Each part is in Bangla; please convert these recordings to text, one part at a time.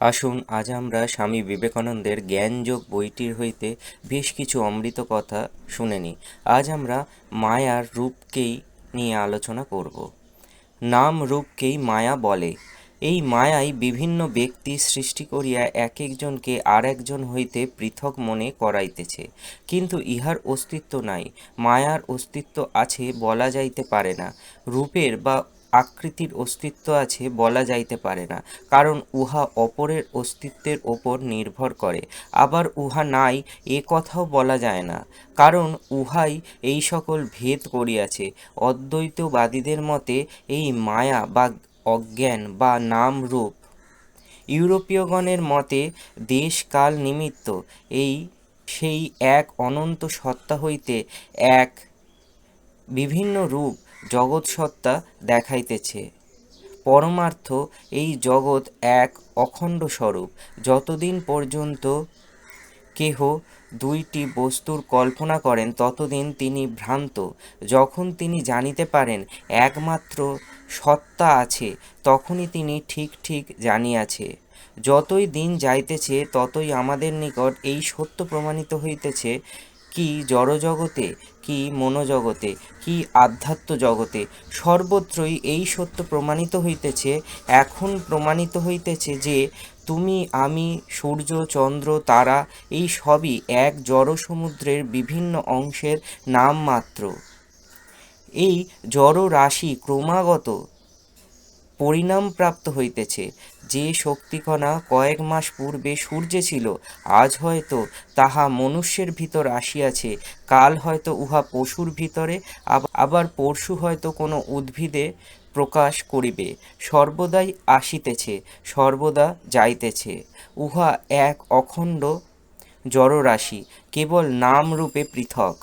আসুন, আজ আমরা স্বামী বিবেকানন্দের জ্ঞানযোগ বইটির হইতে বেশ কিছু অমৃত কথা শুনে নিই। আজ আমরা মায়ার রূপকেই নিয়ে আলোচনা করব। নাম রূপকেই মায়া বলে। এই মায়াই বিভিন্ন ব্যক্তি সৃষ্টি করিয়া এক একজনকে আর একজন হইতে পৃথক মনে করাইতেছে। কিন্তু ইহার অস্তিত্ব নাই। মায়ার অস্তিত্ব আছে বলা যাইতে পারে না। রূপের বা আকৃতির অস্তিত্ব আছে বলা যাইতে পারে না, কারণ উহা অপরের অস্তিত্বের ওপর নির্ভর করে। আবার উহা নাই, এ কথাও বলা যায় না, কারণ উহাই এই সকল ভেদ করিয়াছে। অদ্বৈতবাদীদের মতে, এই মায়া বা অজ্ঞান বা নাম রূপ ইউরোপীয়গণের মতে দেশ কাল নিমিত্ত এই সেই এক অনন্ত সত্তা হইতে এক বিভিন্ন রূপ জগৎ সত্তা দেখাইতেছে। পরমার্থ এই জগৎ এক অখণ্ড স্বরূপ। যতদিন পর্যন্ত কেহ দুইটি বস্তুর কল্পনা করেন, ততদিন তিনি ভ্রান্ত। যখন তিনি জানিতে পারেন একমাত্র সত্তা আছে, তখনই তিনি ঠিক ঠিক জানিয়াছে। যতই দিন যাইতেছে, ততই আমাদের নিকট এই সত্য প্রমাণিত হইতেছে কি জড়জগতে, কি মনোজগতে, কি আধ্যাত্ম জগতে সর্বত্রই এই সত্য প্রমাণিত হইতেছে, এখন প্রমাণিত হইতেছে যে তুমি, আমি, সূর্য, চন্দ্র, তারা, এই সবই এক জড় সমুদ্রের বিভিন্ন অংশের নাম মাত্র এই জড় রাশি ক্রমাগত পরিণামপ্রাপ্ত হইতেছে। যে শক্তিকণা কয়েক মাস পূর্বে সূর্যে ছিল, আজ হয়তো তাহা মনুষ্যের ভিতর আসিয়াছে, কাল হয়তো উহা পশুর ভিতরে আবার পরশু হয়তো কোনো উদ্ভিদে প্রকাশ করিবে। সর্বদাই আসিতেছে, সর্বদা যাইতেছে। উহা এক অখণ্ড জড়রাশি, কেবল নাম রূপে পৃথক।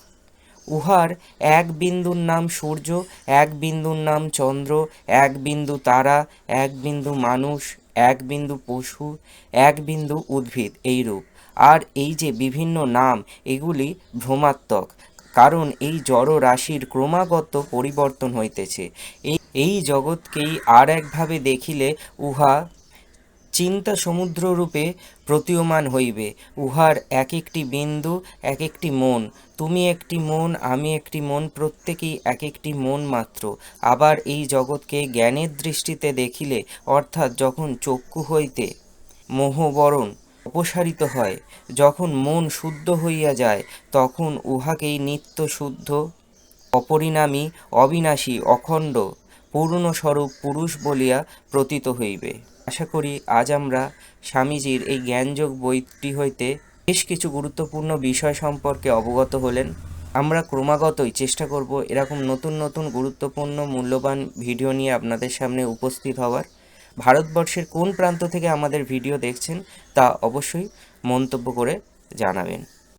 উহার এক বিন্দুর নাম সূর্য, এক বিন্দুর নাম চন্দ্র, এক বিন্দু তারা, এক বিন্দু মানুষ, এক বিন্দু পশু, এক বিন্দু উদ্ভিদ এইরূপ। আর এই যে বিভিন্ন নাম, এগুলি ভ্রমাত্মক, কারণ এই জড় রাশির ক্রমাগত পরিবর্তন হইতেছে। এই এই জগৎকেই আর একভাবে দেখিলে উহা চিন্তা সমুদ্ররূপে প্রতীয়মান হইবে। উহার এক একটি বিন্দু এক একটি মন। তুমি একটি মন, আমি একটি মন, প্রত্যেকেই এক একটি মন মাত্র। আবার এই জগৎকে জ্ঞানের দৃষ্টিতে দেখিলে, অর্থাৎ যখন চক্ষু হইতে মোহবরণ অপসারিত হয়, যখন মন শুদ্ধ হইয়া যায়, তখন উহাকেই নিত্য শুদ্ধ, অপরিণামী, অবিনাশী, অখণ্ড, পূর্ণস্বরূপ পুরুষ বলিয়া প্রতীত হইবে। আশা করি আজ আমরা স্বামীজির এই জ্ঞানযোগ বইটি হইতে বেশ কিছু গুরুত্বপূর্ণ বিষয় সম্পর্কে অবগত হলেন। আমরা ক্রমাগতই চেষ্টা করব এরকম নতুন নতুন গুরুত্বপূর্ণ মূল্যবান ভিডিও নিয়ে আপনাদের সামনে উপস্থিত হওয়ার। ভারতবর্ষের কোন প্রান্ত থেকে আমাদের ভিডিও দেখছেন তা অবশ্যই মন্তব্য করে জানাবেন।